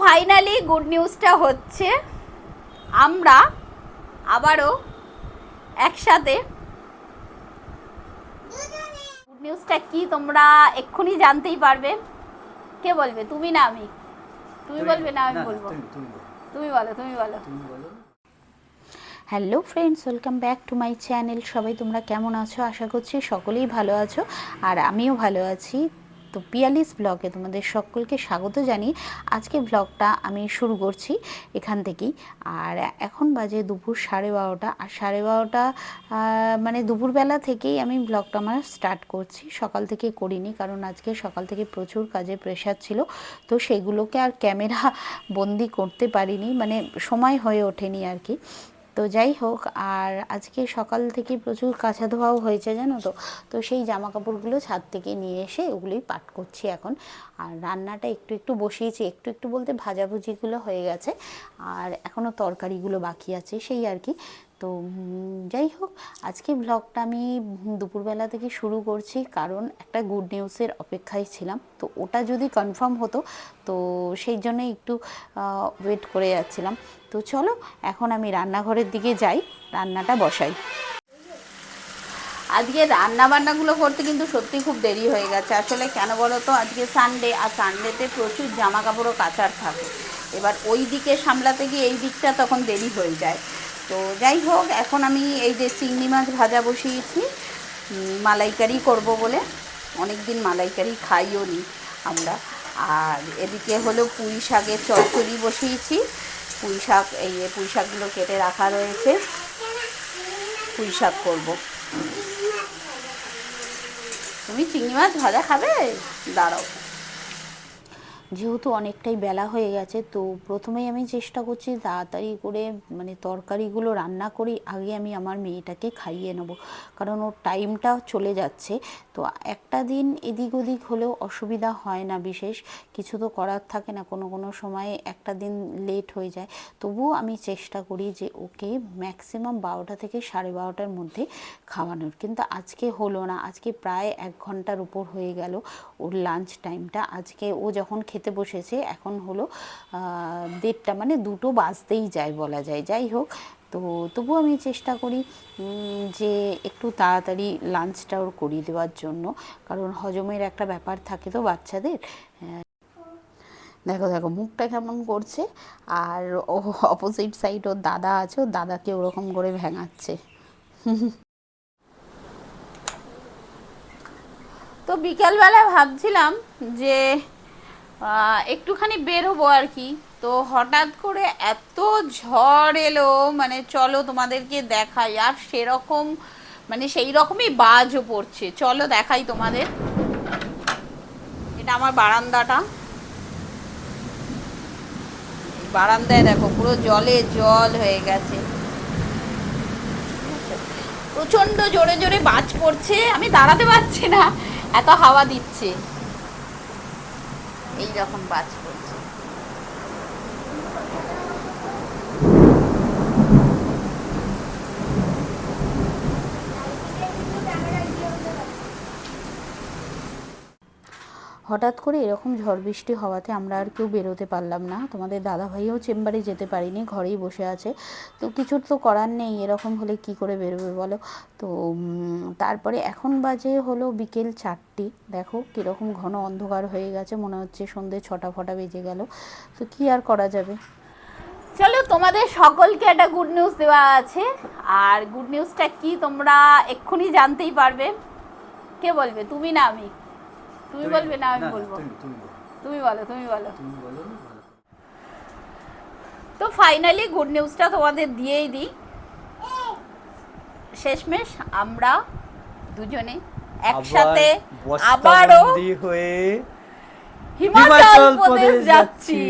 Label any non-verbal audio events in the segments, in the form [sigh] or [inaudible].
Finally good নিউজটা হচ্ছে আমরা আবারও একসাথে গুড নিউজটা কি তোমরা এক্ষুনি জানতেই পারবে। কে বলবে? তুমি না আমি। তুমি বলবে না আমি বলব। তুমি তুমি বলো। তুমি বলো তুমি বলো। তুমি বলো। Hello friends welcome back to my channel সবাই তোমরা কেমন আছো? আশা করছি সকলেই ভালো আছো। আর আমিও ভালো আছি। তো পিয়ালিস ব্লগে তোমাদের সকলকে স্বাগত জানি আজকে ব্লগটা আমি শুরু করছি এখান থেকেই। আর এখন বাজে দুপুর সাড়ে বারোটা, আর সাড়ে বারোটা মানে দুপুরবেলা থেকেই আমি ব্লগটা আমার স্টার্ট করছি। সকাল থেকে করিনি, কারণ আজকে সকাল থেকে প্রচুর কাজে প্রেশার ছিল, তো সেগুলোকে আর ক্যামেরা বন্দি করতে পারিনি মানে সময় হয়ে ওঠেনি আর কি। তো যাই হোক, আর আজকে সকাল থেকে প্রচুর কাঁচা ধোয়াও হয়েছে জানো তো? তো সেই জামা কাপড়গুলো ছাদ থেকে নিয়ে এসে ওগুলোই পাট করছি এখন। আর রান্নাটা একটু একটু বসিয়েছি, একটু একটু বলতে ভাজাভুজিগুলো হয়ে গেছে। আর এখনও তরকারিগুলো বাকি আছে, সেই আর কি। তো যাই হোক, আজকে ব্লগটা আমি দুপুরবেলা থেকে শুরু করছি কারণ একটা গুড নিউজের অপেক্ষায় ছিলাম। তো ওটা যদি কনফার্ম হতো, তো সেই জন্য একটু ওয়েট করে যাচ্ছিলাম। তো চলো, এখন আমি রান্নাঘরের দিকে যাই, রান্নাটা বসাই। আজকে রান্না বান্নাগুলো করতে কিন্তু সত্যি খুব দেরি হয়ে গেছে। আসলে কেন বলো তো আজকে সানডে আর সানডেতে প্রচুর জামা কাপড়ও কাচার থাকে। এবার ওই দিকে সামলাতে গিয়ে এই দিকটা তখন দেরি হয়ে যায়। তো যাই হোক, এখন আমি এই যে চিংড়ি মাছ ভাজা বসিয়েছি। মালাইকারি করব বলে। অনেক দিন মালাইকারি খাইও নি আমরা। আর এদিকে হলো পুঁই শাকের চচ্চড়ি বসিয়েছি। পুঁই শাক, এই পুঁই শাকগুলো কেটে রাখা রয়েছে। পুঁই শাক করব। তুমি চিংড়ি মাছ ভাজা খাবে? দাঁড়াও। যেহেতু অনেকটাই বেলা হয়ে গেছে, তো প্রথমেই আমি চেষ্টা করছি তাড়াতাড়ি করে মানে তরকারিগুলো রান্না করি, আগে আমি আমার মেয়েটাকে খাইয়ে নেব। কারণ ওর টাইমটা চলে যাচ্ছে, তো একটা দিন এদিক ওদিক হলেও অসুবিধা হয় না বিশেষ। কিছু তো করার থাকে না, কোনো কোনো সময়ে একটা দিন লেট হয়ে যায়। তবুও আমি চেষ্টা করি যে ওকে ম্যাক্সিমাম বারোটা থেকে সাড়ে বারোটার মধ্যে খাওয়ানোর। কিন্তু আজকে হলো না, আজকে প্রায় এক ঘণ্টার উপর হয়ে গেল ওর লাঞ্চ টাইমটা আজকে ও যখন খেতে বসেছে, এখন হলো দেড়টা মানে দুটো বাজতেই যায় বলা যায়। যাই হোক, তো তবুও আমি চেষ্টা করি যে একটু তাড়াতাড়ি লাঞ্চটা ওর করিয়ে দেওয়ার জন্য, কারণ হজমের একটা ব্যাপার থাকে তো বাচ্চাদের। দেখো দেখো, মুখটা কেমন করছে, আর ও অপোজিট সাইড ওর দাদা আছে, ওর দাদাকে ওরকম করে ভেঙাচ্ছে। তো বিকেলবেলা ভাবছিলাম যে একটুখানি বেরোবো আর কি। তো হঠাৎ করে এত ঝড় এলো মানে চলো তোমাদেরকে দেখাই, আর সেরকম মানে সেই রকমই বাজও পড়ছে। চলো দেখাই তোমাদের। এটা আমার বারান্দাটা। বারান্দায় দেখো, পুরো জলে জল হয়ে গেছে। প্রচণ্ড জোরে জোরে বাজ পড়ছে। আমি দাঁড়াতে পারছি না। এত হাওয়া দিচ্ছে। এই রকম বাজ পড়ছে হঠাৎ করে এরকম ঝড় বৃষ্টি হওয়াতে আমরা আর কেউ বেরোতে পারলাম না। তোমাদের দাদাভাইও চেম্বারে যেতে পারিনি, ঘরেই বসে আছে। তো কিছুর তো করার নেই, এরকম হলে কি করে বেরোবে বলো? তো তারপরে এখন বাজে হলো বিকেল চারটি। দেখো কীরকম ঘন অন্ধকার হয়ে গেছে, মনে হচ্ছে সন্ধে ছটা ফটা বেজে গেল। তো কি আর করা যাবে? চলো, তোমাদের সকলকে একটা গুড নিউজ দেওয়া আছে। আর গুড নিউজটা কি তোমরা এক্ষুনি জানতেই পারবে। কে বলবে? তুমি না আমি। তুমি বলবে না আমি বলব। তুমি বলো। তুমি বলো। তো ফাইনালি গুড নিউজটা তোমাদের দিয়েই দিই। শেষমেশ আমরা দুজনে একসাথে আবার আবারও হয়ে হিমাচল প্রদেশ যাচ্ছি।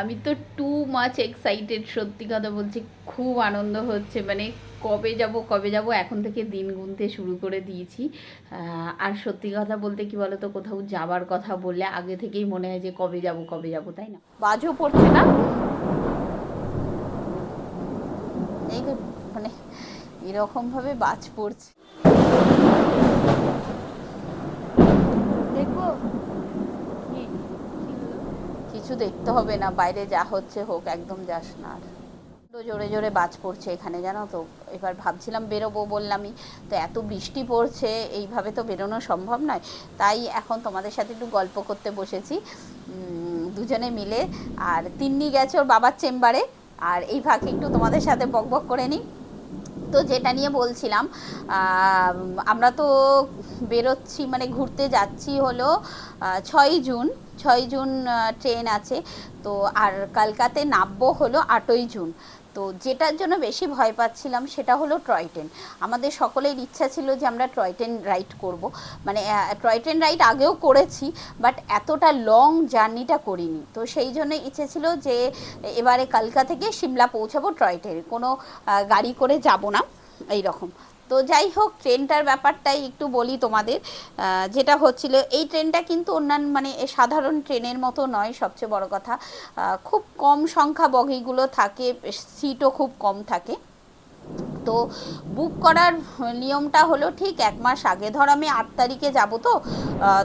আমি তো টু মাচ এক্সাইটেড সত্যি কথা বলছি, খুব আনন্দ হচ্ছে। মানে কবে যাব কবে যাব, এখন থেকে দিন গুনতে শুরু করে দিয়েছি। আর সত্যি কথা বলতে কি বলতো, কোথাও যাবার কথা বললে আগে থেকেই মনে হয় যে কবে যাব কবে যাব, তাই না? বাজও পড়ছে না? এই মানে এরকমভাবে বাজ পড়ছে। দেখব। কি কি হলো? কিচ্ছু দেখতে হবে না, বাইরে যা হচ্ছে হোক, একদম যাস না আর। জোরে জোরে বাজ পড়ছে এখানে, জানো তো? এবার ভাবছিলাম বেরোবো বললামই, তো এত বৃষ্টি পড়ছে, এইভাবে তো বেরোনো সম্ভব নয়। তাই এখন তোমাদের সাথে একটু গল্প করতে বসেছি। দুজনে মিলে, আর তিন্নি গেছে ওর বাবার চেম্বারে, আর এই ফাঁকে একটু তোমাদের সাথে বক বক করে নিই। তো যেটা নিয়ে বলছিলাম আমরা তো বেরোচ্ছি মানে ঘুরতে যাচ্ছি হলো ছয় জুন। ছয় জুন ট্রেন আছে। তো আর কালকাতে নামবো হলো আটই জুন। তো যেটার জন্য বেশি ভয় পাচ্ছিলাম সেটা হলো টয় ট্রেন। আমাদের সকলের ইচ্ছা ছিল যে আমরা টয় ট্রেন রাইড করব। মানে টয় ট্রেন রাইড আগেও করেছি, বাট এতটা লং জার্নিটা করিনি। তো সেই জন্য ইচ্ছে ছিল যে এবারে কালকা থেকে সিমলা পৌঁছাবো টয় ট্রেনে। কোনো গাড়ি করে যাব না এই রকম তো যাই হোক, ট্রেনটার ব্যাপারটাই একটু বলি তোমাদের। যেটা হচ্ছিল, এই ট্রেনটা কিন্তু অন্যান্য মানে সাধারণ ট্রেনের মতো নয়, সবচেয়ে বড় কথা। খুব কম সংখ্যা বগিগুলো থাকে, সিটও খুব কম থাকে। তো বুক করার নিয়মটা হলো, ঠিক এক মাস আগে, ধর আমি আট তারিখে যাব তো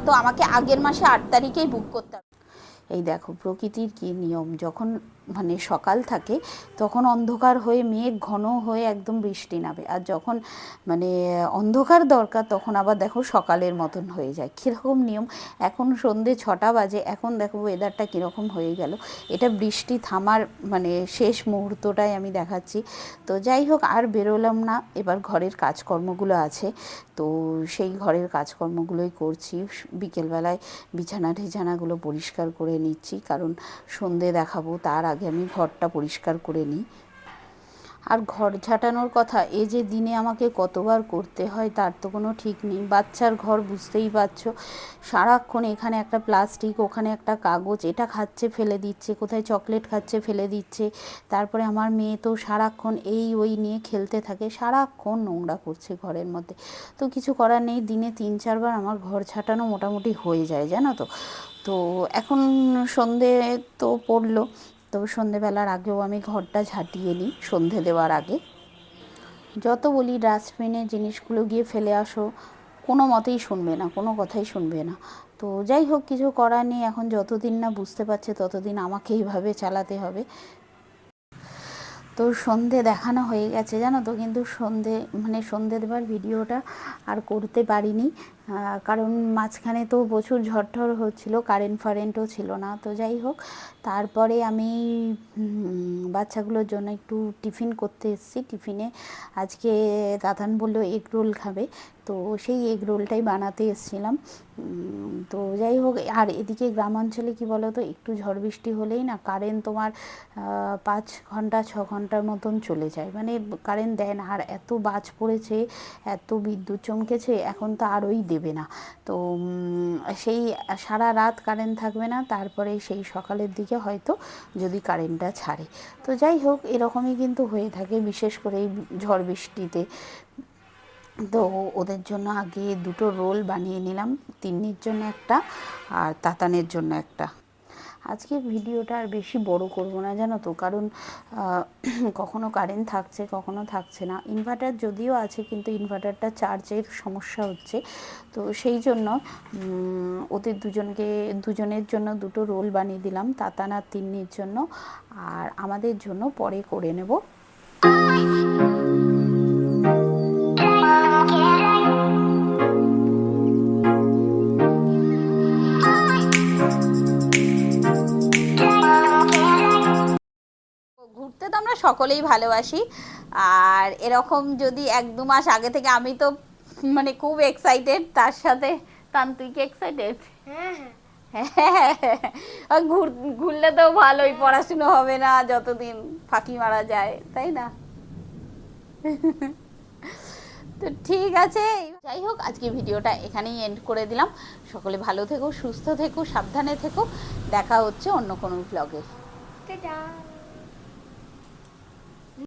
তো আমাকে আগের মাসে আট তারিখেই বুক করতে হবে। এই দেখো, প্রকৃতির কি নিয়ম, যখন মানে সকাল থাকে, তখন অন্ধকার হয়ে, মেঘ ঘন হয়ে একদম বৃষ্টি নামে। আর যখন মানে অন্ধকার দরকার, তখন আবার দেখো সকালের মতন হয়ে যায়। কীরকম নিয়ম? এখন সন্ধে ছটা বাজে, এখন দেখো ওয়েদারটা কীরকম হয়ে গেল। এটা বৃষ্টি থামার মানে শেষ মুহূর্তটাই আমি দেখাচ্ছি। তো যাই হোক, আর বেরোলাম না। এবার ঘরের কাজকর্মগুলো আছে। তো সেই ঘরের কাজকর্মগুলোই করছি। বিকেলবেলায় বিছানা টিছানাগুলো পরিষ্কার করে নিচ্ছি। কারণ সন্ধে দেখাবো, তার আগে আমি ঘরটা পরিষ্কার করে নিই। আর ঘর ঝাঁটানোর কথা, এ যে দিনে আমাকে কতবার করতে হয় তার তো কোনো ঠিক নেই। বাচ্চার ঘর বুঝতেই পারছ, সারাক্ষণ এখানে একটা প্লাস্টিক, ওখানে একটা কাগজ, এটা খাচ্ছে ফেলে দিচ্ছে, কোথায় চকলেট খাচ্ছে ফেলে দিচ্ছে। তারপরে আমার মেয়ে তো সারাক্ষণ এই ওই নিয়ে খেলতে থাকে, সারাক্ষণ নোংরা করছে ঘরের মধ্যে। তো কিছু করার নেই, দিনে তিন চারবার আমার ঘর ছাটানো মোটামুটি হয়ে যায়, জানো তো। তো এখন সন্ধে তো পড়ল তো সন্ধেবেলার আগেও আমি ঘরটা ঝাঁটিয়ে নিই সন্ধে দেওয়ার আগে। যত বলি ডাস্টবিনে জিনিসগুলো গিয়ে ফেলে আসো, কোনো মতেই শুনবে না, কোনো কথাই শুনবে না। তো যাই হোক, কিছু করার নেই, এখন যতদিন না বুঝতে পারছে ততদিন আমাকে এইভাবে চালাতে হবে। তো সন্ধে দেখানো হয়ে গেছে, জানো তো? কিন্তু সন্ধে মানে সন্ধে দেবার ভিডিওটা আর করতে পারিনি। কারণ মাঝখানে তো প্রচুর ঝড় হচ্ছিল কারেন্ট ফারেন্টও ছিল না, তো যাই হোক। তারপরে আমি বাচ্চাগুলোর জন্য একটু টিফিন করতে এসেছি। টিফিনে আজকে দাদান বলল এগ রোল খাবে, তো সেই এগ রোলটাই বানাতে এসেছিলাম। তো যাই হোক, আর এদিকে গ্রামাঞ্চলে কি বলো তো একটু ঝড় বৃষ্টি হলেই না কারেন্ট তোমার পাঁচ ঘণ্টা, ছ ঘণ্টার মতন চলে যায়। মানে কারেন্ট দেয় না, আর এত বাজ পড়েছে, এত বিদ্যুৎ চমকেছে, এখন তো আরোই দেবে। না। তো সেই সারা রাত কারেন্ট থাকবে না, তারপরে সেই সকালের দিকে হয়তো যদি কারেন্টটা ছাড়ে। তো যাই হোক, এরকমই কিন্তু হয়ে থাকে, বিশেষ করে এই ঝড় বৃষ্টিতে। তো ওদের জন্য আগে দুটো রোল বানিয়ে নিলাম, তিন্নির জন্য একটা আর তাতানের জন্য একটা। আজকে ভিডিওটা আর বেশি বড় করব না, জানো তো? কারণ [clears throat] কখনো কারেন্ট থাকছে, কখনো থাকছে না। ইনভার্টার যদিও আছে, কিন্তু ইনভার্টারটা চার্জের সমস্যা হচ্ছে। তো সেই জন্য ওদের দুজনকে, দুজনের জন্য দুটো রোল বানিয়ে দিলাম, তাতান তিন্নির জন্য। আর আমাদের জন্য পরে করে নেব। সকলেই ভালোবাসি। আর এরকম যদি এক দু মাস আগে থেকে আমি তো মানে খুব এক্সাইটেড তার সাথে তান তুই কি এক্সাইটেড আর ঘুর ঘুরলে তো ভালোই পড়াশুনো হবে না যতদিন ফাঁকি মারা যায় তাই না? [laughs] তো ঠিক আছে যাই হোক আজকে ভিডিওটা এখানেই এন্ড করে দিলাম। সকলে ভালো থেকো সুস্থ থেকো সাবধানে থেকো। দেখা হচ্ছে অন্য কোনো ব্লগে!